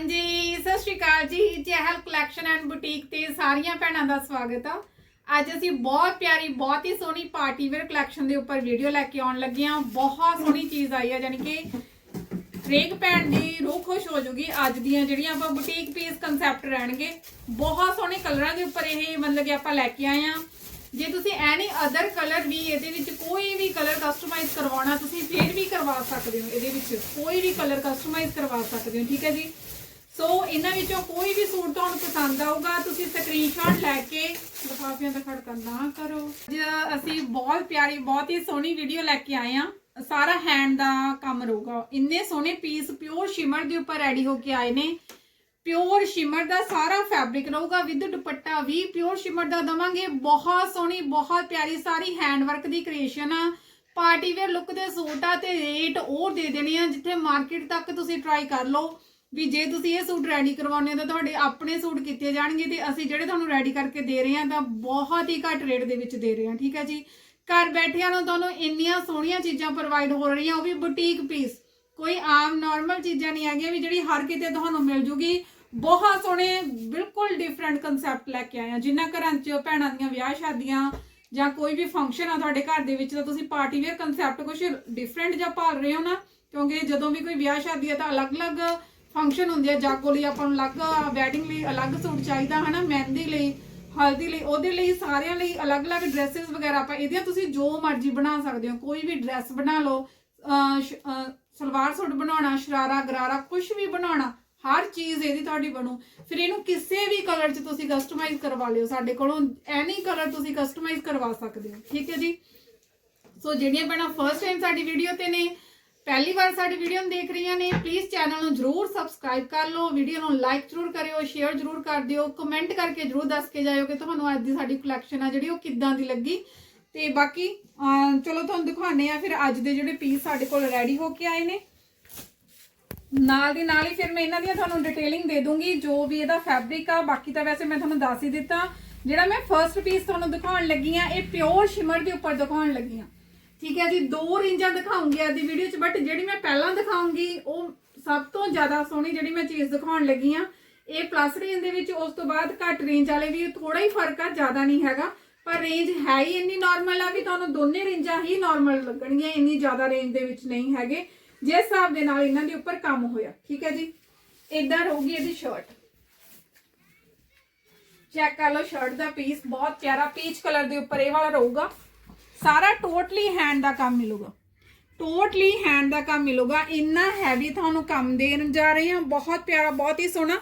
ਹਾਂਜੀ, ਸਤਿ ਸ਼੍ਰੀ ਅਕਾਲ ਜੀ। ਚਹਿਲ ਕਲੈਕਸ਼ਨ ਐਂਡ ਬੁਟੀਕ ਤੇ ਸਾਰੀਆਂ ਭੈਣਾਂ ਦਾ ਸਵਾਗਤ ਆ। ਅੱਜ ਅਸੀਂ ਬਹੁਤ ਪਿਆਰੀ, ਬਹੁਤ ਹੀ ਸੋਹਣੀ ਪਾਰਟੀ ਵੇਅਰ ਕਲੈਕਸ਼ਨ ਦੇ ਉੱਪਰ ਵੀਡੀਓ ਲੈ ਕੇ ਆਉਣ ਲੱਗੇ ਆ ਬਹੁਤ ਸੋਹਣੀ ਚੀਜ਼ ਆਈ ਆ ਯਾਨੀ ਕਿ ਹਰੇਕ ਭੈਣ ਦੀ ਰੂਹ ਖੁਸ਼ ਹੋ ਜੂਗੀ। ਅੱਜ ਦੀਆਂ ਜਿਹੜੀਆਂ ਆਪਾਂ ਬੁਟੀਕ ਪੀਸ ਕਨਸੈਪਟ ਰਹਿਣਗੇ, ਬਹੁਤ ਸੋਹਣੇ ਕਲਰਾਂ ਦੇ ਉੱਪਰ ਇਹ ਮਤਲਬ ਕਿ ਆਪਾਂ ਲੈ ਕੇ ਆਏ ਆ ਜੇ ਤੁਸੀਂ ਐਨੀ ਅਦਰ ਕਲਰ ਵੀ ਇਹਦੇ ਵਿੱਚ ਕੋਈ ਵੀ ਕਲਰ ਕਸਟਮਾਈਜ਼ ਕਰਵਾਉਣਾ, ਤੁਸੀਂ ਫੇਰ ਵੀ ਕਰਵਾ ਸਕਦੇ ਹੋ। ਇਹਦੇ ਵਿੱਚ ਕੋਈ ਵੀ ਕਲਰ ਕਸਟਮਾਈਜ਼ ਕਰਵਾ ਸਕਦੇ ਹੋ, ਠੀਕ ਹੈ ਜੀ? ਸੋ ਇਹਨਾਂ ਵਿੱਚੋਂ ਕੋਈ ਵੀ ਸੂਟ ਤੁਹਾਨੂੰ ਪਸੰਦ ਆਊਗਾ, ਤੁਸੀਂ ਸਕਰੀਨਸ਼ਾਟ ਲੈ ਕੇ ਲਿਫਾਫਿਆਂ ਦਾ ਖੜਕਾ ਨਾ ਕਰੋ। ਅੱਜ ਅਸੀਂ ਬਹੁਤ ਪਿਆਰੀ, ਬਹੁਤ ਹੀ ਸੋਹਣੀ ਵੀਡੀਓ ਲੈ ਕੇ ਆਏ ਆ ਸਾਰਾ ਹੈਂਡ ਦਾ ਕੰਮ ਰਹੂਗਾ। ਇੰਨੇ ਸੋਹਣੇ ਪੀਸ ਪਿਓਰ ਸ਼ਿਮਰ ਦੇ ਉੱਪਰ ਰੈਡੀ ਹੋ ਕੇ ਆਏ ਨੇ। ਪਿਓਰ ਸ਼ਿਮਰ ਦਾ ਸਾਰਾ ਫੈਬਰਿਕ ਰਹੂਗਾ ਵਿਦ ਦੁਪੱਟਾ ਵੀ ਪਿਓਰ ਸ਼ਿਮਰ ਦਾ ਦਵਾਂਗੇ। ਬਹੁਤ ਸੋਹਣੀ, ਬਹੁਤ ਪਿਆਰੀ ਸਾਰੀ ਹੈਂਡ ਵਰਕ ਦੀ ਕ੍ਰੀਏਸ਼ਨ ਆ। ਪਾਰਟੀ ਵੇਅਰ ਲੁੱਕ ਦੇ ਸੂਟ ਆ ਤੇ ਰੇਟ ਉਹ ਦੇ ਦੇਣੇ ਆ, ਜਿੱਥੇ ਮਾਰਕੀਟ ਤੱਕ ਤੁਸੀਂ ਟਰਾਈ ਕਰ ਲਓ। ਵੀ ਜੇ ਤੁਸੀਂ ਇਹ ਸੂਟ ਰੈਡੀ ਕਰਵਾਉਣੇ ਤਾਂ ਤੁਹਾਡੇ ਆਪਣੇ ਸੂਟ ਕੀਤੇ ਜਾਣਗੇ ਤੇ ਅਸੀਂ ਜਿਹੜੇ ਤੁਹਾਨੂੰ ਰੈਡੀ ਕਰਕੇ ਦੇ ਰਹੇ ਹਾਂ ਤਾਂ ਬਹੁਤ ਹੀ ਘੱਟ ਰੇਟ ਦੇ ਵਿੱਚ ਦੇ ਰਹੇ ਹਾਂ, ਠੀਕ ਹੈ ਜੀ? ਘਰ ਬੈਠਿਆਂ ਨੂੰ ਤੁਹਾਨੂੰ ਇੰਨੀਆਂ ਸੋਹਣੀਆਂ ਚੀਜ਼ਾਂ ਪ੍ਰੋਵਾਈਡ ਹੋ ਰਹੀਆਂ, ਉਹ ਵੀ ਬੁਟੀਕ ਪੀਸ ਕੋਈ ਆਮ ਨਾਰਮਲ ਚੀਜ਼ਾਂ ਨਹੀਂ ਹੈਗੀਆਂ ਵੀ ਜਿਹੜੀ ਹਰ ਕਿਤੇ ਤੁਹਾਨੂੰ ਮਿਲ ਜੂਗੀ। ਬਹੁਤ ਸੋਹਣੇ, ਬਿਲਕੁਲ ਡਿਫਰੈਂਟ ਕਨਸੈਪਟ ਲੈ ਕੇ ਆਏ ਆ ਜਿਨ੍ਹਾਂ ਘਰਾਂ 'ਚ ਭੈਣਾਂ ਦੀਆਂ ਵਿਆਹ ਸ਼ਾਦੀਆਂ ਜਾਂ ਕੋਈ ਵੀ ਫੰਕਸ਼ਨ ਆ ਤੁਹਾਡੇ ਘਰ ਦੇ ਵਿੱਚ ਤਾਂ ਤੁਸੀਂ ਪਾਰਟੀ ਵੇਅਰ ਕਨਸੈਪਟ ਕੁਝ ਡਿਫਰੈਂਟ ਜਾਂ ਭਾਲ ਰਹੇ ਹੋ ਨਾ, ਕਿਉਂਕਿ ਜਦੋਂ ਵੀ ਕੋਈ ਵਿਆਹ ਸ਼ਾਦੀ ਆ ਤਾਂ ਅਲੱਗ-ਅਲੱਗ ਫੰਕਸ਼ਨ ਹੁੰਦੇ ਆ ਜਾਗੋ ਲਈ ਆਪਾਂ ਨੂੰ ਅਲੱਗ ਵੈਡਿੰਗ ਲਈ ਅਲੱਗ ਸੂਟ ਚਾਹੀਦਾ, ਹਨਾ, ਮਹਿੰਦੀ ਲਈ, ਹਲਦੀ ਲਈ, ਉਹਦੇ ਲਈ ਸਾਰਿਆਂ ਲਈ ਅਲੱਗ-ਅਲੱਗ ਡਰੈਸਸ ਵਗੈਰਾ ਆਪਾਂ, ਇਹਦੀਆਂ ਤੁਸੀਂ ਜੋ ਮਰਜ਼ੀ ਬਣਾ ਸਕਦੇ ਹੋ, ਕੋਈ ਵੀ ਡਰੈਸ ਬਣਾ ਲਓ ਸਲਵਾਰ ਸੂਟ ਬਣਾਉਣਾ, ਸ਼ਰਾਰਾ, ਗਰਾਰਾ ਕੁਝ ਵੀ ਬਣਾਉਣਾ, ਹਰ ਚੀਜ਼ ਇਹਦੀ ਤੁਹਾਡੀ ਬਣੂ। ਫਿਰ ਇਹਨੂੰ ਕਿਸੇ ਵੀ ਕਲਰ 'ਚ ਤੁਸੀਂ ਕਸਟਮਾਈਜ਼ ਕਰਵਾ ਲਿਓ, ਸਾਡੇ ਕੋਲੋਂ ਐਨੀ ਕਲਰ ਤੁਸੀਂ ਕਸਟਮਾਈਜ਼ ਕਰਵਾ ਸਕਦੇ ਹੋ, ਠੀਕ ਹੈ ਜੀ? ਸੋ ਜਿਹੜੀਆਂ ਭੈਣਾਂ ਫਰਸਟ ਟਾਈਮ ਸਾਡੀ ਵੀਡੀਓ ਤੇ ਨੇ ਪਹਿਲੀ ਵਾਰ ਸਾਡੀ ਵੀਡੀਓ ਨੂੰ ਦੇਖ ਰਹੀਆਂ ਨੇ ਪਲੀਜ਼ ਚੈਨਲ ਨੂੰ ਜਰੂਰ ਸਬਸਕ੍ਰਾਈਬ ਕਰ ਲਓ ਵੀਡੀਓ ਨੂੰ ਲਾਈਕ ਜਰੂਰ ਕਰਿਓ ਸ਼ੇਅਰ ਜਰੂਰ ਕਰ ਦਿਓ ਕਮੈਂਟ ਕਰਕੇ ਜਰੂਰ ਦੱਸ ਕੇ ਜਾਇਓ ਕਿ ਤੁਹਾਨੂੰ ਅੱਜ ਦੀ ਸਾਡੀ ਕਲੈਕਸ਼ਨ ਆ ਜਿਹੜੀ ਉਹ ਕਿੱਦਾਂ ਦੀ ਲੱਗੀ। ਤੇ ਬਾਕੀ ਚਲੋ ਤੁਹਾਨੂੰ ਦਿਖਾਉਂਦੇ ਆ ਫਿਰ ਅੱਜ ਦੇ ਜਿਹੜੇ ਪੀਸ ਸਾਡੇ ਕੋਲ ਰੈਡੀ ਹੋ ਕੇ ਆਏ ਨੇ। ਨਾਲ ਦੀ ਨਾਲ ਹੀ ਫਿਰ ਮੈਂ ਇਹਨਾਂ ਦੀਆਂ ਤੁਹਾਨੂੰ ਡਿਟੇਲਿੰਗ ਦੇ ਦੂੰਗੀ, ਜੋ ਵੀ ਇਹਦਾ ਫੈਬਰਿਕ ਆ, ਬਾਕੀ ਤਾਂ ਵੈਸੇ ਮੈਂ ਤੁਹਾਨੂੰ ਦੱਸ ਹੀ ਦਿੱਤਾ। ਜਿਹੜਾ ਮੈਂ ਫਰਸਟ ਪੀਸ ਤੁਹਾਨੂੰ ਦਿਖਾਉਣ ਲੱਗੀ ਆ ਇਹ ਪਿਓਰ ਸ਼ਿਮਰ ਦੇ ਉੱਪਰ ਦਿਖਾਉਣ ਲੱਗੀ ਆ ਠੀਕ ਹੈ ਜੀ, ਦੋ ਰੇਂਜਾਂ ਦਿਖਾਉਂਗੀ ਅੱਜ ਦੀ ਵੀਡੀਓ 'ਚ ਬਟ ਜਿਹੜੀ ਮੈਂ ਪਹਿਲਾਂ ਦਿਖਾਉਂਗੀ, ਉਹ ਸਭ ਤੋਂ ਜ਼ਿਆਦਾ ਸੋਹਣੀ ਜਿਹੜੀ ਮੈਂ ਚੀਜ਼ ਦਿਖਾਉਣ ਲੱਗੀ ਆ ਇਹ ਪਲੱਸ ਰੇਂਜ ਦੇ ਵਿੱਚ, ਉਸ ਤੋਂ ਬਾਅਦ ਘੱਟ ਰੇਂਜ ਵਾਲੇ ਵੀ ਥੋੜਾ ਹੀ ਫ਼ਰਕ ਆ, ਜ਼ਿਆਦਾ ਨਹੀਂ ਹੈਗਾ। ਪਰ ਰੇਂਜ ਹੈ ਹੀ ਇੰਨੀ ਨਾਰਮਲ ਆ ਵੀ ਤੁਹਾਨੂੰ ਦੋਨੇ ਰੇਂਜਾਂ ਹੀ ਨਾਰਮਲ ਲੱਗਣਗੀਆਂ, ਇੰਨੀ ਜ਼ਿਆਦਾ ਰੇਂਜ ਦੇ ਵਿੱਚ ਨਹੀਂ ਹੈਗੇ। ਜਿਸ ਹਿਸਾਬ ਦੇ ਨਾਲ ਇਹਨਾਂ ਦੇ ਉੱਪਰ ਕੰਮ ਹੋਇਆ, ਠੀਕ ਹੈ ਜੀ? ਇਦਾਂ ਰਹੂਗੀ ਇਹਦੀ ਸ਼ਰਟ ਚੈੱਕ ਕਰ ਲਓ ਸ਼ਰਟ ਦਾ ਪੀਸ ਬਹੁਤ ਪਿਆਰਾ ਪੀਚ ਕਲਰ ਦੇ ਉੱਪਰ ਇਹ ਵਾਲਾ ਰਹੂਗਾ। ਸਾਰਾ ਟੋਟਲੀ ਹੈਂਡ ਦਾ ਕੰਮ ਮਿਲੂਗਾ। ਟੋਟਲੀ ਹੈਂਡ ਦਾ ਕੰਮ ਮਿਲੂਗਾ। ਇੰਨਾ ਹੈਵੀ ਤੁਹਾਨੂੰ ਕੰਮ ਦੇਣ ਜਾ ਰਹੇ ਹਾਂ। ਬਹੁਤ ਪਿਆਰਾ, ਬਹੁਤ ਹੀ ਸੋਹਣਾ।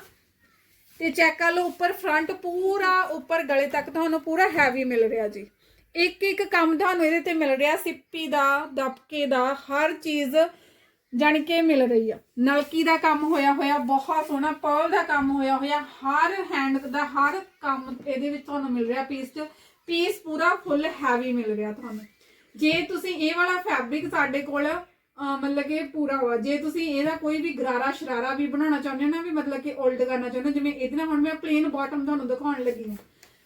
ਤੇ ਚੈੱਕ ਕਰ ਲਓ, ਉੱਪਰ ਫਰੰਟ ਪੂਰਾ, ਉੱਪਰ ਗਲੇ ਤੱਕ ਤੁਹਾਨੂੰ ਪੂਰਾ ਹੈਵੀ ਮਿਲ ਰਿਹਾ ਜੀ। ਇੱਕ ਇੱਕ ਕੰਮ ਤੁਹਾਨੂੰ ਇਹਦੇ ਤੇ ਮਿਲ ਰਿਹਾ। ਸਿੱਪੀ ਦਾ, ਦਬਕੇ ਦਾ, ਹਰ ਚੀਜ਼ ਜਾਣੀ ਕਿ ਮਿਲ ਰਹੀ ਆ। ਨਲਕੀ ਦਾ ਕੰਮ ਹੋਇਆ ਹੋਇਆ, ਬਹੁਤ ਸੋਹਣਾ। ਪਰਲ ਦਾ ਕੰਮ ਹੋਇਆ ਹੋਇਆ। ਹਰ ਹੈਂਡ ਦਾ, ਹਰ ਕੰਮ ਇਹਦੇ ਵਿੱਚ ਤੁਹਾਨੂੰ ਮਿਲ ਰਿਹਾ ਪੀਸ 'ਚ। ਪੀਸ ਪੂਰਾ ਫੁੱਲ ਹੈਵੀ ਮਿਲ ਰਿਹਾ ਤੁਹਾਨੂੰ। ਜੇ ਤੁਸੀਂ ਇਹ ਵਾਲਾ ਫੈਬਰਿਕ ਸਾਡੇ ਕੋਲ ਮਤਲਬ ਕਿ ਪੂਰਾ ਵਾ ਜੇ ਤੁਸੀਂ ਇਹਦਾ ਕੋਈ ਵੀ ਗਰਾਰਾ ਸ਼ਰਾਰਾ ਵੀ ਬਣਾਉਣਾ ਚਾਹੁੰਦੇ ਹੋ ਨਾ ਵੀ ਮਤਲਬ ਕਿ 올ਡ ਕਰਨਾ ਚਾਹੁੰਦੇ ਹੋ, ਜਿਵੇਂ ਇਹਦੇ ਨਾਲ ਹੁਣ ਮੈਂ ਪਲੇਨ ਬਾਟਮ ਤੁਹਾਨੂੰ ਦਿਖਾਉਣ ਲੱਗੀ ਹਾਂ।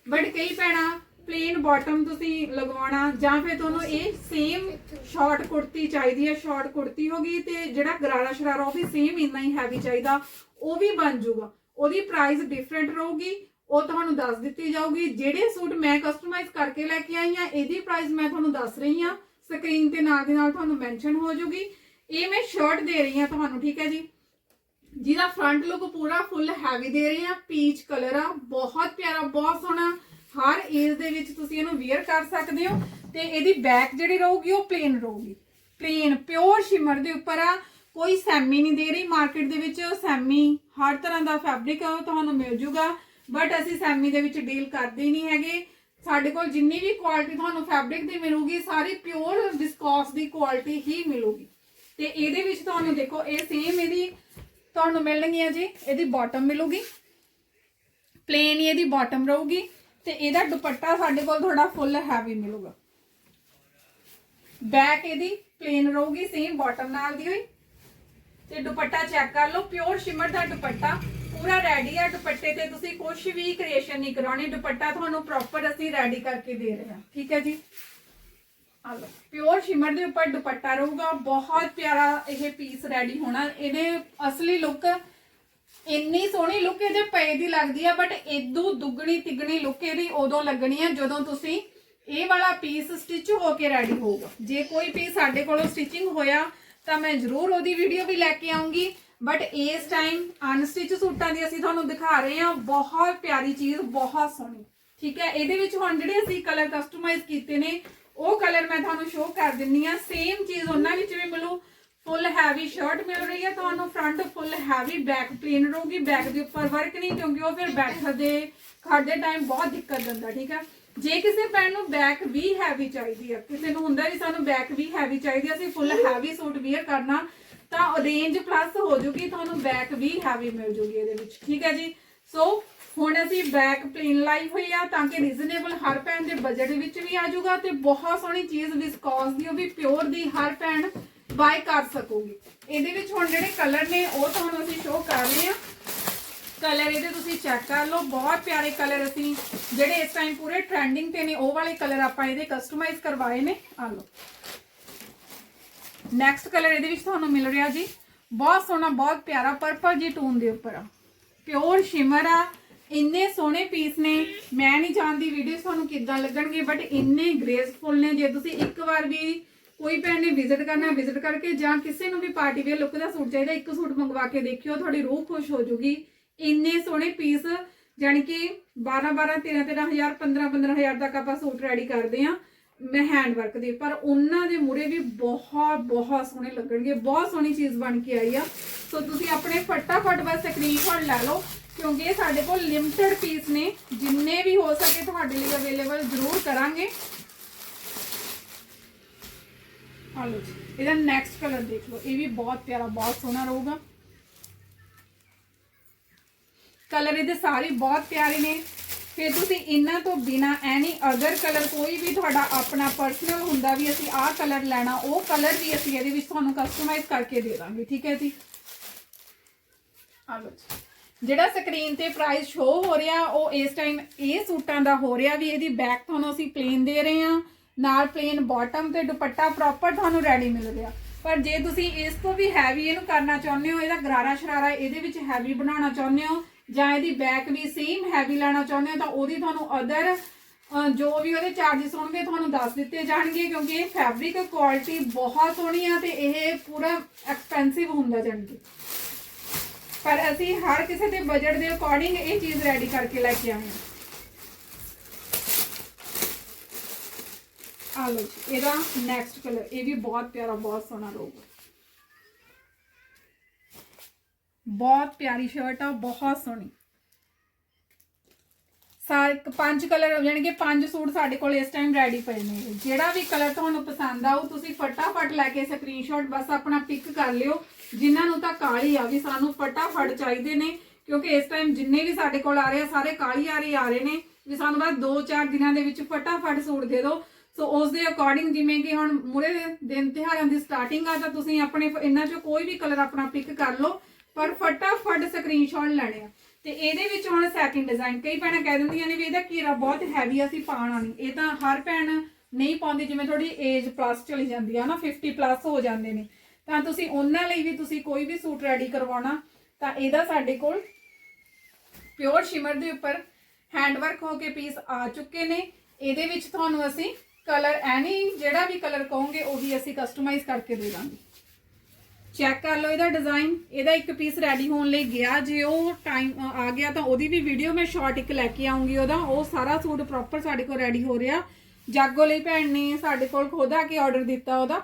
ਬਟ ਕਈ ਭੈਣਾਂ ਪਲੇਨ ਬਾਟਮ ਤੁਸੀਂ ਲਗਵਾਉਣਾ ਜਾਂ ਫਿਰ ਤੁਹਾਨੂੰ ਇਹ ਸੇਮ ਸ਼ਾਰਟ ਕੁੜਤੀ ਚਾਹੀਦੀ ਹੈ ਸ਼ਾਰਟ ਕੁੜਤੀ ਹੋਗੀ ਤੇ ਜਿਹੜਾ ਗਰਾਰਾ ਸ਼ਰਾਰਾ ਉਹ ਵੀ ਸੇਮ ਇੰਨਾ ਹੀ ਹੈਵੀ ਚਾਹੀਦਾ ਉਹ ਵੀ ਬਣ ਜਾਊਗਾ। ਉਹਦੀ ਪ੍ਰਾਈਸ ਡਿਫਰੈਂਟ ਰਹੂਗੀ ਉਹ ਤੁਹਾਨੂੰ ਦੱਸ ਦਿੱਤੀ ਜਾਊਗੀ। ਜਿਹੜੇ ਸੂਟ ਮੈਂ ਕਸਟਮਾਈਜ਼ ਕਰਕੇ ਲੈ ਕੇ ਆਈ ਹਾਂ, ਇਹਦੀ ਪ੍ਰਾਈਸ ਮੈਂ ਤੁਹਾਨੂੰ ਦੱਸ ਰਹੀ ਹਾਂ। ਸਕਰੀਨ ਤੇ ਨਾਲ ਦੀ ਨਾਲ ਤੁਹਾਨੂੰ ਮੈਂਸ਼ਨ ਹੋ ਜਾਊਗੀ ਇਹ ਮੈਂ ਸ਼ਰਟ ਦੇ ਰਹੀ ਹਾਂ ਤੁਹਾਨੂੰ, ਠੀਕ ਹੈ ਜੀ? ਜਿਹਦਾ ਫਰੰਟ ਲੁੱਕ ਪੂਰਾ ਫੁੱਲ ਹੈਵੀ ਦੇ ਰਹੀ ਆ ਪੀਚ ਕਲਰ ਆ, ਬਹੁਤ ਪਿਆਰਾ, ਬਹੁਤ ਸੋਹਣਾ। ਹਰ ਏਜ ਦੇ ਵਿੱਚ ਤੁਸੀਂ ਇਹਨੂੰ ਵੇਅਰ ਕਰ ਸਕਦੇ ਹੋ। ਤੇ ਇਹਦੀ ਬੈਕ ਜਿਹੜੀ ਰਹੂਗੀ, ਉਹ ਪਲੇਨ ਰਹੂਗੀ। ਪਲੇਨ ਪਿਓਰ ਸ਼ਿਮਰ ਦੇ ਉੱਪਰ ਆ। ਕੋਈ ਸੈਮੀ ਨਹੀਂ ਦੇ ਰਹੀ ਮਾਰਕੀਟ ਦੇ ਵਿੱਚ। ਸੈਮੀ ਹਰ ਤਰ੍ਹਾਂ ਦਾ ਫੈਬਰਿਕ ਤੁਹਾਨੂੰ ਮਿਲ ਜੂਗਾ। ਬਟ ਅਸੀਂ ਸੈਮੀ ਦੇ ਵਿੱਚ ਡੀਲ ਕਰਦੇ ਨਹੀਂ ਹੈਗੇ। ਸਾਡੇ ਕੋਲ ਜਿੰਨੀ ਵੀ ਕੁਆਲਿਟੀ ਤੁਹਾਨੂੰ ਫੈਬਰਿਕ ਦੀ ਮਿਲੂਗੀ, ਸਾਰੀ ਪਿਓਰ ਡਿਸਕੋਸ ਦੀ ਕੁਆਲਿਟੀ ਹੀ ਮਿਲੂਗੀ। ਤੇ ਇਹਦੇ ਵਿੱਚ ਤੁਹਾਨੂੰ ਦੇਖੋ, ਇਹ ਸੇਮ ਇਹਦੀ ਤੁਹਾਨੂੰ ਮਿਲਣਗੀਆਂ ਜੀ, ਇਹਦੀ ਬਾਟਮ ਮਿਲੂਗੀ। ਪਲੇਨ ਹੀ ਇਹਦੀ ਬਾਟਮ ਰਹੂਗੀ ਤੇ ਇਹਦਾ ਦੁਪੱਟਾ ਸਾਡੇ ਕੋਲ ਥੋੜਾ ਫੁੱਲ ਹੈਵੀ ਮਿਲੂਗਾ। ਬੈਕ ਇਹਦੀ ਪਲੇਨ ਰਹੂਗੀ ਸੇਮ ਬਾਟਮ ਨਾਲ ਦੀ ਹੋਈ। ਤੇ ਦੁਪੱਟਾ ਚੈੱਕ ਕਰ ਲਓ ਪਿਓਰ ਸ਼ਿਮਰ ਦਾ ਦੁਪੱਟਾ, ਪੂਰਾ ਰੈਡੀ ਆ ਦੁਪੱਟੇ ਤੇ। ਤੁਸੀਂ ਕੁਝ ਵੀ ਕ੍ਰੀਏਸ਼ਨ ਨਹੀਂ ਕਰਾਉਣੀ, ਦੁਪੱਟਾ ਤੁਹਾਨੂੰ ਪ੍ਰੋਪਰ ਅਸੀਂ ਰੈਡੀ ਕਰਕੇ ਦੇ ਰਹੇ ਹਾਂ ਠੀਕ ਹੈ ਜੀ? ਆ ਲਓ ਪਿਓਰ ਸ਼ਿਮਰ ਦੇ ਉੱਪਰ ਦੁਪੱਟਾ ਰਹੂਗਾ। ਬਹੁਤ ਪਿਆਰਾ ਇਹ ਪੀਸ ਰੈਡੀ ਹੋਣਾ। ਇਹਦੇ ਅਸਲੀ ਲੁੱਕ ਇੰਨੀ ਸੋਹਣੀ ਲੁੱਕ ਇਹਦੇ ਪਏ ਦੀ ਲੱਗਦੀ ਆ ਬਟ ਇਦੋਂ ਦੁੱਗਣੀ ਤਿੱਗਣੀ ਲੁੱਕ ਇਹਦੀ ਉਦੋਂ ਲੱਗਣੀ ਆ, ਜਦੋਂ ਤੁਸੀਂ ਇਹ ਵਾਲਾ ਪੀਸ ਸਟਿਚ ਹੋ ਕੇ ਰੈਡੀ ਹੋਊਗਾ। ਜੇ ਕੋਈ ਪੀਸ ਸਾਡੇ ਕੋਲੋਂ ਸਟਿਚਿੰਗ ਹੋਇਆ ਤਾਂ ਮੈਂ ਜ਼ਰੂਰ ਉਹਦੀ ਵੀਡੀਓ ਵੀ ਲੈ ਕੇ ਆਉਂਗੀ। ਬਟ ਇਸ ਟਾਈਮ ਅਨਸਟਿਚ ਸੂਟਾਂ ਦੀ ਅਸੀਂ ਤੁਹਾਨੂੰ ਦਿਖਾ ਰਹੇ ਹਾਂ। ਬਹੁਤ ਪਿਆਰੀ ਚੀਜ਼, ਬਹੁਤ ਸੋਹਣੀ। ਠੀਕ ਹੈ? ਇਹਦੇ ਵਿੱਚ ਹੁਣ ਜਿਹੜੇ ਅਸੀਂ ਕਲਰ ਕਸਟਮਾਈਜ਼ ਕੀਤੇ ਨੇ। ਉਹ ਕਲਰ ਮੈਂ ਤੁਹਾਨੂੰ ਸ਼ੋਅ ਕਰ ਦਿੰਨੀ ਆ ਸੇਮ ਚੀਜ਼ ਉਹਨਾਂ ਵਿੱਚ ਵੀ ਮਿਲੂ। ਫੁੱਲ ਹੈਵੀ ਸ਼ਰਟ ਮਿਲ ਰਹੀ ਹੈ ਤੁਹਾਨੂੰ। Front full heavy back plain ਰਹੂਗੀ। ਬੈਕ ਦੇ ਉੱਪਰ ਵਰਕ ਨਹੀਂ, ਕਿਉਂਕਿ ਉਹ ਫਿਰ ਬੈਠਦੇ ਖੜਦੇ ਟਾਈਮ ਬਹੁਤ ਦਿੱਕਤ ਦਿੰਦਾ, ਠੀਕ ਹੈ? ਜੇ ਕਿਸੇ ਪੈਣ ਨੂੰ ਬੈਕ ਵੀ ਹੈਵੀ ਚਾਹੀਦੀ ਹੈ ਕਿਸੇ ਨੂੰ ਹੁੰਦਾ ਵੀ ਸਾਨੂੰ ਬੈਕ ਵੀ ਹੈਵੀ ਚਾਹੀਦੀ ਹੈ ਅਸੀਂ ਫੁੱਲ ਹੈਵੀ ਸੂਟ ਵੇਅਰ ਕਰਨਾ, ਤਾਂ ਰੇਂਜ ਪਲੱਸ ਹੋ ਜੂਗੀ, ਤੁਹਾਨੂੰ ਬੈਕ ਵੀ ਹੈਵੀ ਮਿਲ ਜੂਗੀ ਇਹਦੇ ਵਿੱਚ, ਠੀਕ ਹੈ ਜੀ? ਸੋ ਹੁਣ ਅਸੀਂ ਬੈਕ ਪਲੇਨ ਲਾਈ ਹੋਈ ਆ, ਤਾਂ ਕਿ ਰੀਜ਼ਨੇਬਲ ਹਰ ਪੈਣ ਦੇ ਬਜਟ ਵਿੱਚ ਵੀ ਆ ਜਾਊਗਾ ਤੇ ਬਹੁਤ ਸੋਹਣੀ ਚੀਜ਼ ਵਿਸਕੋਸ ਦੀ, ਉਹ ਵੀ ਪਿਓਰ ਦੀ ਹਰ ਭੈਣ ਬਾਈ ਕਰ ਸਕੂਗੀ। ਇਹਦੇ ਵਿੱਚ ਹੁਣ ਜਿਹੜੇ ਕਲਰ ਨੇ, ਉਹ ਤੁਹਾਨੂੰ ਅਸੀਂ ਸ਼ੋਅ ਕਰ ਰਹੇ ਆ। ਕਲਰ ਇਹਦੇ ਤੁਸੀਂ ਚੈੱਕ ਕਰ ਲਓ। ਬਹੁਤ ਪਿਆਰੇ ਕਲਰ ਅਸੀਂ ਜਿਹੜੇ ਇਸ ਟਾਈਮ ਪੂਰੇ ਟ੍ਰੈਂਡਿੰਗ ਤੇ ਨੇ, ਉਹ ਵਾਲੇ ਕਲਰ ਆਪਾਂ ਇਹਦੇ ਕਸਟਮਾਈਜ਼ ਕਰਵਾਏ ਨੇ। ਆ ਲਓ। ਨੈਕਸਟ ਕਲਰ ਇਹਦੇ ਵਿੱਚ ਤੁਹਾਨੂੰ ਮਿਲ ਰਿਹਾ ਜੀ। ਬਹੁਤ ਸੋਹਣਾ, ਬਹੁਤ ਪਿਆਰਾ ਪਰਪਲ ਜੀ ਟੂਨ ਦੇ ਉੱਪਰ ਆ। ਪਿਓਰ ਸ਼ਿਮਰ ਆ। ਇੰਨੇ ਸੋਹਣੇ ਪੀਸ ਨੇ। ਮੈਂ ਨਹੀਂ ਜਾਣਦੀ ਵੀਡੀਓ ਤੁਹਾਨੂੰ ਕਿੱਦਾਂ ਲੱਗਣਗੇ ਬਟ ਇੰਨੇ ਗ੍ਰੇਸਫੁਲ ਨੇ। ਜੇ ਤੁਸੀਂ ਇੱਕ ਵਾਰ ਵੀ ਕੋਈ ਭੈਣ ਨੇ ਵਿਜ਼ਿਟ ਕਰਨਾ ਵਿਜ਼ਿਟ ਕਰਕੇ ਜਾਂ ਕਿਸੇ ਨੂੰ ਵੀ ਪਾਰਟੀ ਵੇਅਰ ਲੁੱਕ ਦਾ ਸੂਟ ਚਾਹੀਦਾ, ਇੱਕ ਸੂਟ ਮੰਗਵਾ ਕੇ ਦੇਖਿਓ, ਤੁਹਾਡੀ ਰੂਹ ਖੁਸ਼ ਹੋ ਜਾਊਗੀ ਇੰਨੇ ਸੋਹਣੇ ਪੀਸ ਜਾਣੀ ਕਿ 12 12 13 13000 15 15000 ਤੱਕ ਆਪਾਂ ਸੂਟ ਰੈਡੀ ਕਰਦੇ ਆ ਮੈਂ ਹੈਂਡ ਵਰਕ ਦੇ, ਪਰ ਉਹਨਾਂ ਦੇ ਮੂਰੇ ਵੀ ਬਹੁਤ ਬਹੁਤ ਸੋਹਣੇ ਲੱਗਣਗੇ, ਬਹੁਤ ਸੋਹਣੀ ਚੀਜ਼ ਬਣ ਕੇ ਆਈ ਆ। ਸੋ ਤੁਸੀਂ ਆਪਣੇ ਫਟਾਫਟ ਬਸ ਸਕਰੀਨਸ਼ਾਟ ਲੈ ਲਓ, ਕਿਉਂਕਿ ਇਹ ਸਾਡੇ ਕੋਲ ਲਿਮਟਿਡ ਪੀਸ ਨੇ। ਜਿੰਨੇ ਵੀ ਹੋ ਸਕੇ ਤੁਹਾਡੇ ਲਈ ਅਵੇਲੇਬਲ ਜ਼ਰੂਰ ਕਰਾਂਗੇ। ਆ ਲਓ ਜੀ, ਇਹਦਾ ਨੈਕਸਟ ਕਲਰ ਦੇਖ ਲਓ, ਇਹ ਵੀ ਬਹੁਤ ਪਿਆਰਾ, ਬਹੁਤ ਸੋਹਣਾ ਰਹੂਗਾ। ਕਲਰ ਇਹਦੇ ਸਾਰੇ ਬਹੁਤ ਪਿਆਰੇ ਨੇ। ਫਿਰ ਤੁਸੀਂ ਇਹਨਾਂ ਤੋਂ ਬਿਨਾ ਐਨੀ ਅਦਰ ਕਲਰ ਕੋਈ ਵੀ ਤੁਹਾਡਾ ਆਪਣਾ ਪਰਸਨਲ ਹੁੰਦਾ ਵੀ ਅਸੀਂ ਆਹ ਕਲਰ ਲੈਣਾ ਉਹ ਕਲਰ ਵੀ ਅਸੀਂ ਇਹਦੇ ਵਿੱਚ ਤੁਹਾਨੂੰ ਕਸਟਮਾਈਜ਼ ਕਰਕੇ ਦੇ ਦਾਂਗੇ ਠੀਕ ਹੈ ਜੀ? ਆ ਲਓ ਜੀ। ਜਿਹੜਾ ਸਕਰੀਨ ਤੇ ਪ੍ਰਾਈਸ ਸ਼ੋ ਹੋ ਰਿਹਾ ਉਹ ਇਸ ਟਾਈਮ ਇਹ ਸੂਟਾਂ ਦਾ ਹੋ ਰਿਹਾ ਵੀ ਇਹਦੀ ਬੈਕ ਤੁਹਾਨੂੰ ਅਸੀਂ ਪਲੇਨ ਦੇ ਰਹੇ ਹਾਂ ਨਾਲ ਪਲੇਨ ਬਾਟਮ ਤੇ ਦੁਪੱਟਾ ਪ੍ਰੋਪਰ ਤੁਹਾਨੂੰ ਰੈਡੀ ਮਿਲ ਰਿਹਾ। ਪਰ ਜੇ ਤੁਸੀਂ ਇਸ ਤੋਂ ਵੀ ਹੈਵੀ ਇਹਨੂੰ ਕਰਨਾ ਚਾਹੁੰਦੇ ਹੋ ਇਹਦਾ ਗਰਾਰਾ ਸ਼ਰਾਰਾ ਇਹਦੇ ਵਿੱਚ ਹੈਵੀ ਬਣਾਉਣਾ ਚਾਹੁੰਦੇ ਹੋ ਜਾਂ ਇਹਦੀ ਬੈਕ ਵੀ ਸੇਮ ਹੈਵੀ ਲੈਣਾ ਚਾਹੁੰਦੇ ਹੋ ਤਾਂ ਉਹਦੀ ਤੁਹਾਨੂੰ ਅਦਰ ਜੋ ਵੀ ਉਹਦੇ ਚਾਰजेस ਹੋਣਗੇ ਤੁਹਾਨੂੰ ਦੱਸ ਦਿੱਤੇ ਜਾਣਗੇ ਕਿਉਂਕਿ ਇਹ ਫੈਬਰਿਕ ਕੁਆਲਿਟੀ ਬਹੁਤ ਸੋਹਣੀ ਆ ਤੇ ਇਹ ਪੂਰਾ ਐਕਸਪੈਂਸਿਵ ਹੁੰਦਾ ਜਾਣਗੇ। ਪਰ ਅਸੀਂ ਹਰ ਕਿਸੇ ਦੇ ਬਜਟ ਦੇ ਅਕੋਰਡਿੰਗ ਇਹ ਚੀਜ਼ ਰੈਡੀ ਕਰਕੇ ਲੈ ਕੇ ਆਏ ਹਾਂ। ਆ ਲਓ ਜੀ, ਇਹਦਾ ਨੈਕਸਟ ਕਲਰ ਇਹ ਵੀ ਬਹੁਤ ਪਿਆਰਾ, ਬਹੁਤ ਸੋਹਣਾ ਰਹੂਗਾ ਬਹੁਤ ਪਿਆਰੀ ਸ਼ਰਟ ਆ ਬਹੁਤ ਸੋਹਣੀ। ਸਾਰੇ ਪੰਜ ਕਲਰ ਯਾਨੀ ਕਿ ਪੰਜ ਸੂਟ ਸਾਡੇ ਕੋਲ ਇਸ ਟਾਈਮ ਰੈਡੀ ਪਏ ਨੇ। ਜਿਹੜਾ ਵੀ ਕਲਰ ਤੁਹਾਨੂੰ ਪਸੰਦ ਆਊ ਤੁਸੀਂ ਫਟਾਫਟ ਲੈ ਕੇ ਸਕਰੀਨਸ਼ਾਟ ਬਸ ਆਪਣਾ ਪਿਕ ਕਰ ਲਿਓ। ਜਿਨ੍ਹਾਂ ਨੂੰ ਤਾਂ ਕਾਲੀ ਆ ਵੀ, ਸਾਨੂੰ ਫਟਾਫਟ ਚਾਹੀਦੇ ਨੇ, ਕਿਉਂਕਿ ਇਸ ਟਾਈਮ ਜਿੰਨੇ ਵੀ ਸਾਡੇ ਕੋਲ ਆ ਰਹੇ ਆ, ਸਾਰੇ ਕਾਲੀ ਆ ਰਹੇ ਆ ਰਹੇ ਨੇ, ਵੀ ਸਾਨੂੰ ਬਸ 2-4 ਦਿਨਾਂ ਦੇ ਵਿੱਚ ਫਟਾਫਟ ਸੂਟ ਦੇ ਦਿਓ। ਸੋ ਉਸ ਦੇ ਅਕੋਰਡਿੰਗ ਜਿਵੇਂ ਕਿ ਹੁਣ ਮੂਰੇ ਦਿਨ ਤਿਹਾਰਾਂ ਦੀ ਸਟਾਰਟਿੰਗ ਆ, ਤਾਂ ਤੁਸੀਂ ਆਪਣੇ, ਇਹਨਾਂ ਚੋਂ ਕੋਈ ਵੀ ਕਲਰ ਆਪਣਾ ਪਿਕ ਕਰ ਲਓ। ਪਰ ਫਟਾਫਟ ਸਕਰੀਨਸ਼ਾਟ ਲੈਣੇ ਆ। ਤੇ ਇਹਦੇ ਵਿੱਚ ਹੁਣ ਸੈਕਿੰਡ ਡਿਜ਼ਾਈਨ ਕਈ ਭੈਣਾਂ ਕਹਿ ਦਿੰਦੀਆਂ ਨੇ ਵੀ ਇਹਦਾ ਘੇਰਾ ਬਹੁਤ ਹੈਵੀ ਅਸੀਂ ਪਾਣਾ ਨਹੀਂ ਇਹ ਤਾਂ ਹਰ ਭੈਣ ਨਹੀਂ ਪਾਉਂਦੀ, ਜਿਵੇਂ ਥੋੜੀ ਏਜ ਪਲੱਸ ਚਲੀ ਜਾਂਦੀ ਆ ਨਾ 50 ਪਲੱਸ ਹੋ ਜਾਂਦੇ ਨੇ। ਤਾਂ ਤੁਸੀਂ ਉਹਨਾਂ ਲਈ ਵੀ ਤੁਸੀਂ ਕੋਈ ਵੀ ਸੂਟ ਰੈਡੀ ਕਰਵਾਉਣਾ, ਤਾਂ ਇਹਦਾ ਸਾਡੇ ਕੋਲ ਪਿਓਰ ਸ਼ਿਮਰ ਦੇ ਉੱਪਰ ਹੈਂਡ ਵਰਕ ਹੋ ਕੇ ਪੀਸ ਆ ਚੁੱਕੇ ਨੇ। ਇਹਦੇ ਵਿੱਚ ਤੁਹਾਨੂੰ ਅਸੀਂ ਕਲਰ ਐਨੀ ਜਿਹੜਾ ਵੀ ਕਲਰ ਕਹੋਗੇ, ਉਹੀ ਅਸੀਂ ਕਸਟਮਾਈਜ਼ ਕਰਕੇ ਦੇ ਦਾਂਗੇ। ਚੈੱਕ ਕਰ ਲਓ ਇਹਦਾ ਡਿਜ਼ਾਈਨ ਇਹਦਾ ਇੱਕ ਪੀਸ ਰੈਡੀ ਹੋਣ ਲਈ ਗਿਆ। ਜੇ ਉਹ ਟਾਈਮ ਆ ਗਿਆ ਤਾਂ ਉਹਦੀ ਵੀ ਵੀਡੀਓ ਮੈਂ ਸ਼ਾਰਟ ਇੱਕ ਲੈ ਕੇ ਆਉਂਗੀ ਉਹਦਾ। ਉਹ ਸਾਰਾ ਸੂਟ ਪ੍ਰੋਪਰ ਸਾਡੇ ਕੋਲ ਰੈਡੀ ਹੋ ਰਿਹਾ। ਜਾਗੋ ਲਈ ਭੈਣ ਨੇ ਸਾਡੇ ਕੋਲ ਖੁਦ ਆ ਕੇ ਆਰਡਰ ਦਿੱਤਾ ਉਹਦਾ।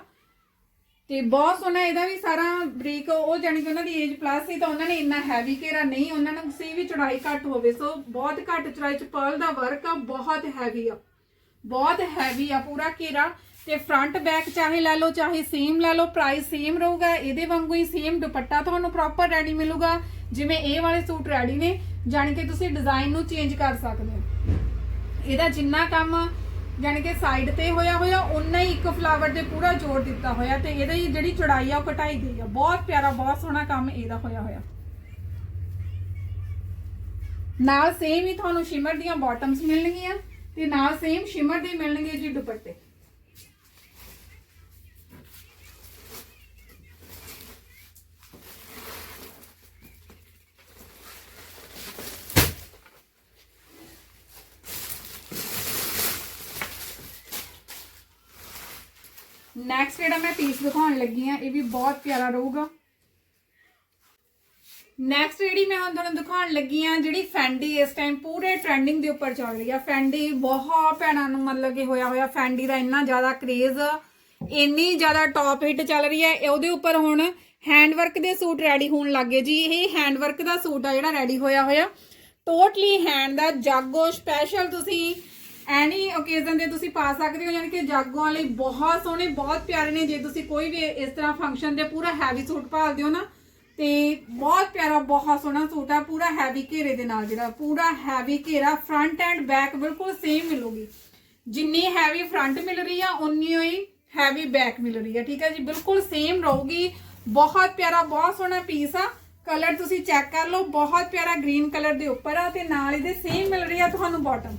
ਤੇ ਬਹੁਤ ਸੋਹਣਾ ਇਹਦਾ ਵੀ ਸਾਰਾ ਬਰੀਕ। ਉਹ ਜਾਨੀ ਕਿ ਉਹਨਾਂ ਦੀ ਏਜ ਪਲੱਸ ਸੀ ਤਾਂ ਉਹਨਾਂ ਨੇ ਇੰਨਾ ਹੈਵੀ ਘੇਰਾ ਨਹੀਂ, ਉਹਨਾਂ ਨੂੰ ਸੀ ਵੀ ਚੜਾਈ ਘੱਟ ਹੋਵੇ। ਸੋ ਬਹੁਤ ਘੱਟ ਚੜਾਈ ਚ ਪਰਲ ਦਾ ਵਰਕ ਆ, ਬਹੁਤ ਹੈਵੀ ਆ। ਬਹੁਤ ਹੈਵੀ ਆ ਪੂਰਾ ਘੇਰਾ। ਤੇ ਫਰੰਟ ਬੈਕ ਚਾਹੇ ਲੈ ਲਓ, ਚਾਹੇ ਸੇਮ ਲੈ ਲਓ ਪ੍ਰਾਈਸ ਸੇਮ ਰਹੂਗਾ, ਇਹਦੇ ਵਾਂਗੂ ਹੀ ਸੇਮ ਦੁਪੱਟਾ ਤੁਹਾਨੂੰ ਪ੍ਰੋਪਰ ਰੈਡੀ ਮਿਲੂਗਾ, ਜਿਵੇਂ ਇਹ ਵਾਲੇ ਸੂਟ ਰੈਡੀ ਨੇ, ਜਾਣੀ ਕਿ ਤੁਸੀਂ ਡਿਜ਼ਾਈਨ ਨੂੰ ਚੇਂਜ ਕਰ ਸਕਦੇ ਹੋ। ਇਹਦਾ ਜਿੰਨਾ ਕੰਮ ਜਾਣੀ ਕਿ ਸਾਈਡ ਤੇ ਹੋਇਆ ਹੋਇਆ ਉਨਾ ਹੀ ਇੱਕ ਫਲਾਵਰ ਦੇ ਪੂਰਾ ਜੋੜ ਦਿੱਤਾ ਹੋਇਆ ਤੇ ਇਹਦਾ ਜਿਹੜੀ ਚੜਾਈ ਆ, ਉਹ ਘਟਾਈ ਗਈ ਆ। ਬਹੁਤ ਪਿਆਰਾ, ਬਹੁਤ ਸੋਹਣਾ ਕੰਮ ਇਹਦਾ ਹੋਇਆ ਹੋਇਆ। ਨਾਲ ਸੇਮ ਹੀ ਤੁਹਾਨੂੰ ਸ਼ਿਮਰ ਦੀਆਂ ਬਾਟਮਸ ਮਿਲਣਗੀਆਂ ਤੇ ਨਾਲ ਸੇਮ ਸ਼ਿਮਰ ਦੇ ਮਿਲਣਗੇ ਜੀ ਦੁਪੱਟੇ ਨੈਕਸਟ ਜਿਹੜਾ ਮੈਂ ਪੀਸ ਦਿਖਾਉਣ ਲੱਗੀ ਆ ਇਹ ਵੀ ਬਹੁਤ ਪਿਆਰਾ ਰਹੂਗਾ। ਨੈਕਸਟ ਜਿਹੜੀ ਮੈਂ ਹੁਣ ਤੁਹਾਨੂੰ ਦਿਖਾਉਣ ਲੱਗੀ ਆ ਜਿਹੜੀ ਫੈਂਡੀ ਇਸ ਟਾਈਮ ਪੂਰੇ ਟ੍ਰੈਂਡਿੰਗ ਦੇ ਉੱਪਰ ਚੱਲ ਰਹੀ ਆ। ਫੈਂਡੀ ਬਹੁਤ ਭੈਣਾਂ ਨੂੰ ਮਤਲਬ ਕਿ ਹੋਇਆ ਹੋਇਆ ਫੈਂਡੀ ਦਾ ਇੰਨਾ ਜ਼ਿਆਦਾ ਕ੍ਰੇਜ਼ ਇੰਨੀ ਜ਼ਿਆਦਾ ਟੌਪ ਹਿੱਟ ਚੱਲ ਰਹੀ ਹੈ। ਉਹਦੇ ਉੱਪਰ ਹੁਣ ਹੈਂਡ ਵਰਕ ਦੇ ਸੂਟ ਰੈਡੀ ਹੋਣ ਲੱਗੇ ਜੀ। ਇਹ ਹੈਂਡ ਵਰਕ ਦਾ ਸੂਟ ਆ ਜਿਹੜਾ ਰੈਡੀ ਹੋਇਆ ਹੋਇਆ। ਟੋਟਲੀ ਹੈਂਡ ਦਾ ਜਾਗੋ ਸਪੈਸ਼ਲ ਤੁਸੀਂ ਐਨੀ ਓਕੇਜ਼ਨ ਤੇ ਤੁਸੀਂ ਪਾ ਸਕਦੇ ਹੋ, ਯਾਨੀ ਕਿ ਜਾਗੋਆਂ ਲਈ ਬਹੁਤ ਸੋਹਣੇ, ਬਹੁਤ ਪਿਆਰੇ ਨੇ। ਜੇ ਤੁਸੀਂ ਕੋਈ ਵੀ ਇਸ ਤਰ੍ਹਾਂ ਫੰਕਸ਼ਨ ਦੇ ਪੂਰਾ ਹੈਵੀ ਸੂਟ ਭਾਲਦੇ ਹੋ ਨਾ, ਤੇ ਬਹੁਤ ਪਿਆਰਾ, ਬਹੁਤ ਸੋਹਣਾ ਸੂਟ ਆ। ਪੂਰਾ ਹੈਵੀ ਘੇਰੇ ਦੇ ਨਾਲ ਜਿਹੜਾ, ਪੂਰਾ ਹੈਵੀ ਘੇਰਾ ਫਰੰਟ ਐਂਡ ਬੈਕ ਬਿਲਕੁਲ ਸੇਮ ਮਿਲੂਗੀ। ਜਿੰਨੀ ਹੈਵੀ ਫਰੰਟ ਮਿਲ ਰਹੀ ਆ ਉਨੀ ਹੀ ਹੈਵੀ ਬੈਕ ਮਿਲ ਰਹੀ ਆ। ਠੀਕ ਆ ਜੀ? ਬਿਲਕੁਲ ਸੇਮ ਰਹੂਗੀ। ਬਹੁਤ ਪਿਆਰਾ, ਬਹੁਤ ਸੋਹਣਾ ਪੀਸ ਆ। ਕਲਰ ਤੁਸੀਂ ਚੈੱਕ ਕਰ ਲਓ। ਬਹੁਤ ਪਿਆਰਾ ਗ੍ਰੀਨ ਕਲਰ ਦੇ ਉੱਪਰ ਆ ਤੇ ਨਾਲ ਇਹਦੇ ਸੇਮ ਮਿਲ ਰਹੀ ਆ ਤੁਹਾਨੂੰ ਬਾਟਮ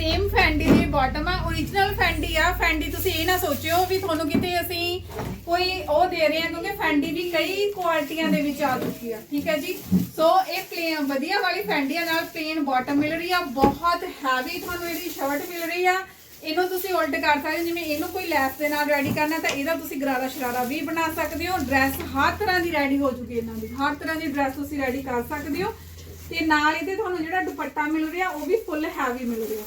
ਸੇਮ ਫੈਂਡੀ ਦੀ ਬਾਟਮ ਆ origignal ਫੈਂਡੀ ਆ। ਫੈਂਡੀ ਤੁਸੀਂ ਇਹ ਨਾ ਸੋਚਿਓ ਵੀ ਤੁਹਾਨੂੰ ਕਿਤੇ ਅਸੀਂ ਕੋਈ ਉਹ ਦੇ ਰਹੇ ਹਾਂ ਕਿਉਂਕਿ ਫੈਂਡੀ ਵੀ ਕਈ ਕੁਆਲਿਟੀਆਂ ਦੇ ਵਿੱਚ ਆ ਚੁੱਕੀ ਆ ਠੀਕ ਹੈ ਜੀ? ਸੋ ਇਹ ਪਲੇਨ ਵਧੀਆ ਵਾਲੀ ਫੈਂਡੀਆਂ ਨਾਲ ਪਲੇਨ ਬਾਟਮ ਮਿਲ ਰਹੀ ਆ ਬਹੁਤ ਹੈਵੀ ਤੁਹਾਨੂੰ ਇਹਦੀ ਸ਼ਰਟ ਮਿਲ ਰਹੀ ਆ। ਇਹਨੂੰ ਤੁਸੀਂ ਉਲਟ ਕਰ ਸਕਦੇ ਹੋ, ਜਿਵੇਂ ਇਹਨੂੰ ਕੋਈ ਲੈਸ ਦੇ ਨਾਲ ਰੈਡੀ ਕਰਨਾ ਤਾਂ ਇਹਦਾ ਤੁਸੀਂ ਗਰਾਰਾ ਸ਼ਰਾਰਾ ਵੀ ਬਣਾ ਸਕਦੇ ਹੋ। ਡਰੈਸ ਹਰ ਤਰ੍ਹਾਂ ਦੀ ਰੈਡੀ ਹੋ ਚੁੱਕੀ ਇਹਨਾਂ ਦੀ। ਹਰ ਤਰ੍ਹਾਂ ਦੀ ਡਰੈਸ ਤੁਸੀਂ ਰੈਡੀ ਕਰ ਸਕਦੇ ਹੋ। ਤੇ ਨਾਲ ਇਹਦੇ ਤੁਹਾਨੂੰ ਜਿਹੜਾ ਦੁਪੱਟਾ ਮਿਲ ਰਿਹਾ ਉਹ ਵੀ ਫੁੱਲ ਹੈਵੀ ਮਿਲ ਰਿਹਾ।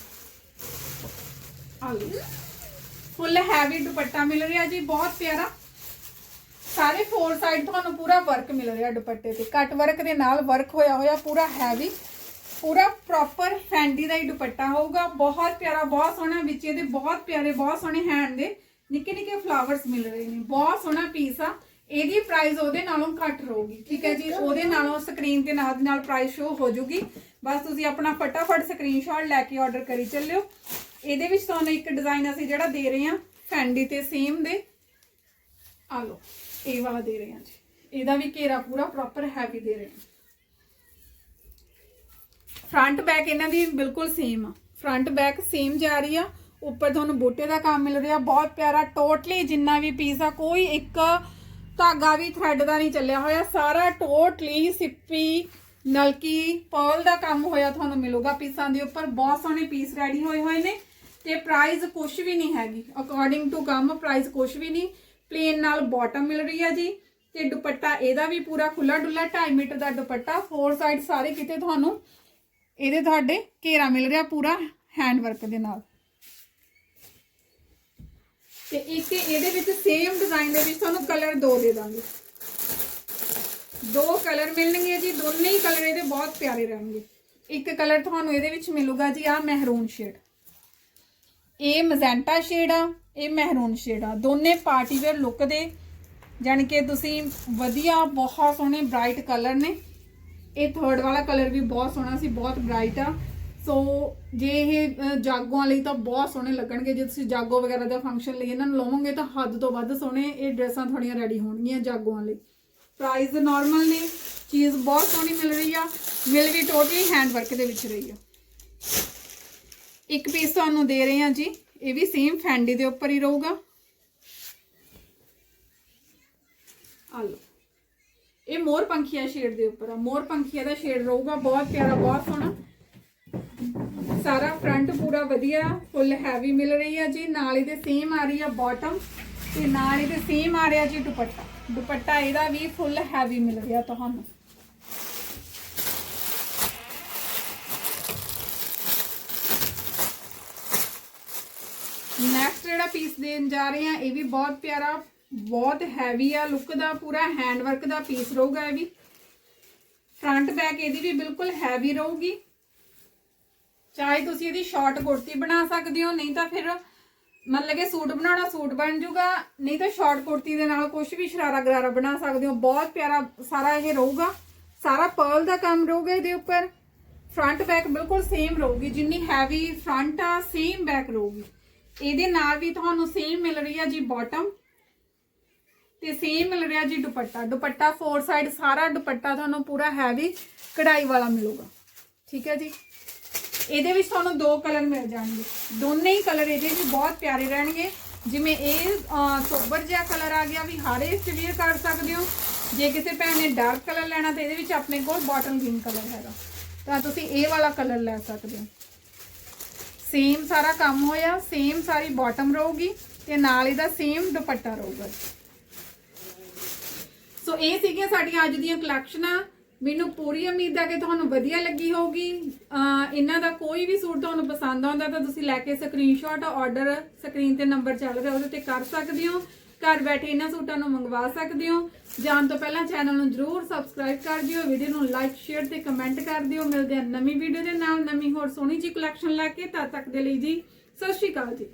ਫੁੱਲ ਹੈਵੀ ਦੁਪੱਟਾ ਮਿਲ ਰਿਹਾ ਜੀ ਬਹੁਤ ਪਿਆਰਾ। ਸਾਰੇ ਫੋਰ ਸਾਈਡ ਤੁਹਾਨੂੰ ਪੂਰਾ ਵਰਕ ਮਿਲ ਰਿਹਾ ਦੁਪੱਟੇ ਤੇ। ਕੱਟ ਵਰਕ ਦੇ ਨਾਲ ਵਰਕ ਹੋਇਆ ਹੋਇਆ ਪੂਰਾ ਹੈਵੀ ਪੂਰਾ ਪ੍ਰੋਪਰ ਫੈਂਡੀ ਦਾ ਹੀ ਦੁਪੱਟਾ ਹੋਊਗਾ। ਬਹੁਤ ਪਿਆਰਾ ਬਹੁਤ ਸੋਹਣਾ ਵਿੱਚ ਇਹਦੇ ਬਹੁਤ ਪਿਆਰੇ ਬਹੁਤ ਸੋਹਣੇ ਹੈਂਡ ਦੇ ਨਿੱਕੇ ਨਿੱਕੇ ਫਲਾਵਰਸ ਮਿਲ ਰਹੇ ਨੇ। ਬਹੁਤ ਸੋਹਣਾ ਪੀਸ ਆ। ਇਹਦੀ ਪ੍ਰਾਈਸ ਉਹਦੇ ਨਾਲੋਂ ਘੱਟ ਰਹੂਗੀ ਠੀਕ ਹੈ ਜੀ? ਉਹਦੇ ਨਾਲੋਂ ਸਕਰੀਨ ਤੇ ਨਾਲ ਦੀ ਨਾਲ ਪ੍ਰਾਈਸ ਸ਼ੋ ਹੋ ਜਾਊਗੀ ਬਸ ਤੁਸੀਂ ਆਪਣਾ ਫਟਾਫਟ ਸਕਰੀਨਸ਼ਾਟ ਲੈ ਕੇ ਆਰਡਰ ਕਰੀ ਚੱਲਿਓ। ਇਹਦੇ ਵਿੱਚ ਤੁਹਾਨੂੰ ਇੱਕ ਡਿਜ਼ਾਈਨ ਅਸੀਂ ਜਿਹੜਾ ਦੇ ਰਹੇ ਹਾਂ ਫੈਂਡੀ ਤੇ ਸੇਮ ਦੇ। ਆ ਲਓ, ਇਹ ਵਾਲਾ ਦੇ ਰਹੇ ਹਾਂ ਜੀ। ਇਹਦਾ ਵੀ ਘੇਰਾ ਪੂਰਾ ਪ੍ਰੋਪਰ ਹੈਵੀ ਦੇ ਰਹੇ ਹਾਂ। ਫਰੰਟ ਬੈਕ ਇਹਨਾਂ ਦੀ ਬਿਲਕੁਲ ਸੇਮ ਆ। ਫਰੰਟ ਬੈਕ ਸੇਮ ਜਾ ਰਹੀ ਆ। ਉੱਪਰ ਤੁਹਾਨੂੰ ਬੂਟੇ ਦਾ ਕੰਮ ਮਿਲ ਰਿਹਾ। ਬਹੁਤ ਪਿਆਰਾ ਟੋਟਲੀ ਜਿੰਨਾ ਵੀ ਪੀਸ ਆ, ਕੋਈ ਇੱਕ ਧਾਗਾ ਵੀ ਥ੍ਰੈਡ ਦਾ ਨਹੀਂ ਚੱਲਿਆ ਹੋਇਆ। ਸਾਰਾ ਟੋਟਲੀ ਸਿੱਪੀ ਨਲਕੀ ਪਰਲ ਦਾ ਕੰਮ ਹੋਇਆ ਤੁਹਾਨੂੰ ਮਿਲੂਗਾ ਪੀਸਾਂ ਦੇ ਉੱਪਰ। ਬਹੁਤ ਸੋਹਣੇ ਪੀਸ ਰੈਡੀ ਹੋਏ ਹੋਏ ਨੇ ਤੇ ਪ੍ਰਾਈਸ ਕੁਝ ਵੀ ਨਹੀਂ ਹੈਗੀ। ਅਕੋਰਡਿੰਗ ਟੂ ਕੰਮ ਪ੍ਰਾਈਸ ਕੁਝ ਵੀ ਨਹੀਂ। ਪਲੇਨ ਨਾਲ ਬਾਟਮ ਮਿਲ ਰਹੀ ਹੈ ਜੀ ਤੇ ਦੁਪੱਟਾ ਇਹਦਾ ਵੀ ਪੂਰਾ ਖੁੱਲਾ ਡੁੱਲਾ 2.5 ਮੀਟਰ ਦਾ ਦੁਪੱਟਾ। ਫੋਰ ਸਾਈਡ ਸਾਰੇ ਕਿਤੇ ਤੁਹਾਨੂੰ ਇਹਦੇ ਤੁਹਾਡੇ ਘੇਰਾ ਮਿਲ ਰਿਹਾ ਪੂਰਾ ਹੈਂਡ ਵਰਕ ਦੇ ਨਾਲ। ਤੇ ਇੱਕ ਇਹਦੇ ਵਿੱਚ ਸੇਮ ਡਿਜ਼ਾਈਨ ਦੇ ਵਿੱਚ ਤੁਹਾਨੂੰ ਕਲਰ ਦੋ ਦੇ ਦਾਂਗੇ। ਦੋ ਕਲਰ ਮਿਲਣਗੇ ਜੀ, ਦੋਨੇ ਹੀ ਕਲਰ ਇਹਦੇ ਬਹੁਤ ਪਿਆਰੇ ਰਹਿਣਗੇ। ਇੱਕ ਕਲਰ ਤੁਹਾਨੂੰ ਇਹਦੇ ਵਿੱਚ ਮਿਲੂਗਾ ਜੀ ਆ ਮਹਿਰੂਨ ਸ਼ੇਡ ਇਹ ਮਜ਼ੈਂਟਾ ਸ਼ੇਡ ਆ, ਇਹ ਮਹਿਰੂਨ ਸ਼ੇਡ ਆ। ਦੋਨੇ ਪਾਰਟੀ ਵੇਅਰ ਲੁੱਕ ਦੇ, ਜਾਣੀ ਕਿ ਤੁਸੀਂ ਵਧੀਆ, ਬਹੁਤ ਸੋਹਣੇ ਬ੍ਰਾਈਟ ਕਲਰ ਨੇ। ਇਹ ਥਰਡ ਵਾਲਾ ਕਲਰ ਵੀ ਬਹੁਤ ਸੋਹਣਾ ਸੀ, ਬਹੁਤ ਬ੍ਰਾਈਟ ਆ। ਸੋ ਜੇ ਇਹ ਜਾਗੋਆਂ ਲਈ ਤਾਂ ਬਹੁਤ ਸੋਹਣੇ ਲੱਗਣਗੇ। ਜੇ ਤੁਸੀਂ ਜਾਗੋ ਵਗੈਰਾ ਦਾ ਫੰਕਸ਼ਨ ਲਈ ਇਹਨਾਂ ਨੂੰ ਲਵੋਗੇ ਤਾਂ ਹੱਦ ਤੋਂ ਵੱਧ ਸੋਹਣੇ ਇਹ ਡਰੈਸਾਂ ਤੁਹਾਡੀਆਂ ਰੈਡੀ ਹੋਣਗੀਆਂ ਜਾਗੋਆਂ ਲਈ। ਪ੍ਰਾਈਸ ਨਾਰਮਲ ਨੇ, ਚੀਜ਼ ਬਹੁਤ ਸੋਹਣੀ ਮਿਲ ਰਹੀ ਆ ਮਿਲ ਵੀ ਟੋਟਲੀ ਹੈਂਡ ਵਰਕ ਦੇ ਵਿੱਚ ਰਹੀ ਆ। ਇੱਕ ਪੀਸ ਤੁਹਾਨੂੰ ਦੇ ਰਹੇ ਹਾਂ ਜੀ, ਇਹ ਵੀ ਸੇਮ ਫੈਂਡੀ ਦੇ ਉੱਪਰ ਹੀ ਰਹੂਗਾ। ਆ ਲਓ। ਇਹ ਮੋਰ ਪੰਖੀਆ ਸ਼ੇਡ ਦੇ ਉੱਪਰ ਆ। ਮੋਰ ਪੰਖੀਆ ਦਾ ਸ਼ੇਡ ਰਹੂਗਾ, ਬਹੁਤ ਪਿਆਰਾ, ਬਹੁਤ ਸੋਹਣਾ। ਸਾਰਾ ਫਰੰਟ ਪੂਰਾ ਵਧੀਆ ਫੁੱਲ ਹੈਵੀ ਮਿਲ ਰਹੀ ਆ ਜੀ। ਨਾਲ ਇਹਦੇ ਸੇਮ ਆ ਰਹੀ ਆ ਬਾਟਮ ਤੇ ਨਾਲ ਇਹਦੇ ਸੇਮ ਆ ਰਿਹਾ ਜੀ ਦੁਪੱਟਾ। ਦੁਪੱਟਾ ਇਹਦਾ ਵੀ ਫੁੱਲ ਹੈਵੀ ਮਿਲ ਰਿਹਾ ਤੁਹਾਨੂੰ। ਨੈਕਸਟ ਜਿਹੜਾ ਪੀਸ ਦੇਣ ਜਾ ਰਹੇ ਆ ਇਹ ਵੀ ਬਹੁਤ ਪਿਆਰਾ, ਬਹੁਤ ਹੈਵੀ ਆ ਲੁੱਕ ਦਾ ਪੂਰਾ ਹੈਂਡ ਵਰਕ ਦਾ ਪੀਸ ਰਹੂਗਾ ਇਹ ਵੀ। ਫਰੰਟ ਬੈਕ ਇਹਦੀ ਵੀ ਬਿਲਕੁਲ ਹੈਵੀ ਰਹੂਗੀ। ਚਾਹੇ ਤੁਸੀਂ ਇਹਦੀ ਸ਼ਾਰਟ ਕੁੜਤੀ ਬਣਾ ਸਕਦੇ ਹੋ, ਨਹੀਂ ਤਾਂ ਫਿਰ ਮਤਲਬ ਕਿ ਸੂਟ ਬਣਾਉਣਾ ਸੂਟ ਬਣ ਜੂਗਾ ਨਹੀਂ ਤਾਂ ਸ਼ਾਰਟ ਕੁੜਤੀ ਦੇ ਨਾਲ ਕੁਝ ਵੀ ਸ਼ਰਾਰਾ ਗਰਾਰਾ ਬਣਾ ਸਕਦੇ ਹੋ। ਬਹੁਤ ਪਿਆਰਾ ਸਾਰਾ ਇਹ ਰਹੂਗਾ। ਸਾਰਾ ਪਰਲ ਦਾ ਕੰਮ ਰਹੂਗਾ ਇਹਦੇ ਉੱਪਰ। ਫਰੰਟ ਬੈਕ ਬਿਲਕੁਲ ਸੇਮ ਰਹੂਗੀ, ਜਿੰਨੀ ਹੈਵੀ ਫਰੰਟ ਆ ਸੇਮ ਬੈਕ ਰਹੂਗੀ। ਇਹਦੇ ਨਾਲ ਵੀ ਤੁਹਾਨੂੰ ਸੇਮ ਮਿਲ ਰਹੀ ਆ ਜੀ ਬਾਟਮ ਤੇ ਸੇਮ ਮਿਲ ਰਿਹਾ ਜੀ ਦੁਪੱਟਾ। ਦੁਪੱਟਾ ਫੋਰ ਸਾਈਡ ਸਾਰਾ ਦੁਪੱਟਾ ਤੁਹਾਨੂੰ ਪੂਰਾ ਹੈਵੀ ਕਢਾਈ ਵਾਲਾ ਮਿਲੂਗਾ। ਠੀਕ ਹੈ ਜੀ? ਇਹਦੇ ਵਿੱਚ ਤੁਹਾਨੂੰ ਦੋ ਕਲਰ ਮਿਲ ਜਾਣਗੇ। ਦੋਨੇ ਹੀ ਕਲਰ ਇਹਦੇ ਵਿੱਚ ਬਹੁਤ ਪਿਆਰੇ ਰਹਿਣਗੇ। ਜਿਵੇਂ ਇਹ ਸੋਬਰ ਜਿਹਾ ਕਲਰ ਆ ਗਿਆ, ਵੀ ਹਰ ਏਜ 'ਚ ਕਰ ਸਕਦੇ ਹੋ। ਜੇ ਕਿਸੇ ਭੈਣ ਨੇ ਡਾਰਕ ਕਲਰ ਲੈਣਾ, ਤਾਂ ਇਹਦੇ ਵਿੱਚ ਆਪਣੇ ਕੋਲ ਬਾਟਲ ਗ੍ਰੀਨ ਕਲਰ ਹੈਗਾ। ਤਾਂ ਤੁਸੀਂ ਇਹ ਵਾਲਾ ਕਲਰ ਲੈ ਸਕਦੇ ਹੋ। ਸੇਮ ਸਾਰਾ ਕੰਮ ਹੋਇਆ ਸੇਮ ਸਾਰੀ ਬਾਟਮ ਰਹੂਗੀ, ਤੇ ਨਾਲ ਇਹਦਾ ਸੇਮ ਦੁਪੱਟਾ ਰਹੂਗਾ। ਸੋ ਇਹ ਸੀਗੀਆਂ ਸਾਡੀਆਂ ਅੱਜ ਦੀਆਂ ਕਲੈਕਸ਼ਨਾਂ ਮੈਨੂੰ ਪੂਰੀ ਉਮੀਦ ਹੈ ਕਿ ਤੁਹਾਨੂੰ ਵਧੀਆ ਲੱਗੀ ਹੋਊਗੀ। ਇਹਨਾਂ ਦਾ ਕੋਈ ਵੀ ਸੂਟ ਤੁਹਾਨੂੰ ਪਸੰਦ ਆਉਂਦਾ ਤਾਂ ਤੁਸੀਂ ਲੈ ਕੇ ਸਕਰੀਨਸ਼ਾਟ ਆਰਡਰ ਸਕਰੀਨ ਤੇ ਨੰਬਰ ਚੱਲ ਰਿਹਾ ਉਹਦੇ ਤੇ ਕਰ ਸਕਦੇ ਹੋ। ਘਰ ਬੈਠੇ ਇਹਨਾਂ ਸੂਟਾਂ ਨੂੰ ਮੰਗਵਾ ਸਕਦੇ ਹੋ। ਜਾਣ ਤੋਂ ਪਹਿਲਾਂ ਚੈਨਲ ਨੂੰ ਜਰੂਰ ਸਬਸਕ੍ਰਾਈਬ ਕਰ ਦਿਓ ਵੀਡੀਓ ਨੂੰ ਲਾਈਕ ਸ਼ੇਅਰ ਤੇ ਕਮੈਂਟ ਕਰ ਦਿਓ। ਮਿਲਦੇ ਹਾਂ ਨਵੀਂ ਵੀਡੀਓ ਦੇ ਨਾਲ ਨਵੀਂ ਹੋਰ ਸੋਹਣੀ ਜੀ ਕਲੈਕਸ਼ਨ ਲੈ ਕੇ। ਤਦ ਤੱਕ ਦੇ ਲਈ ਜੀ, ਸਤਿ ਸ਼੍ਰੀ ਅਕਾਲ ਜੀ।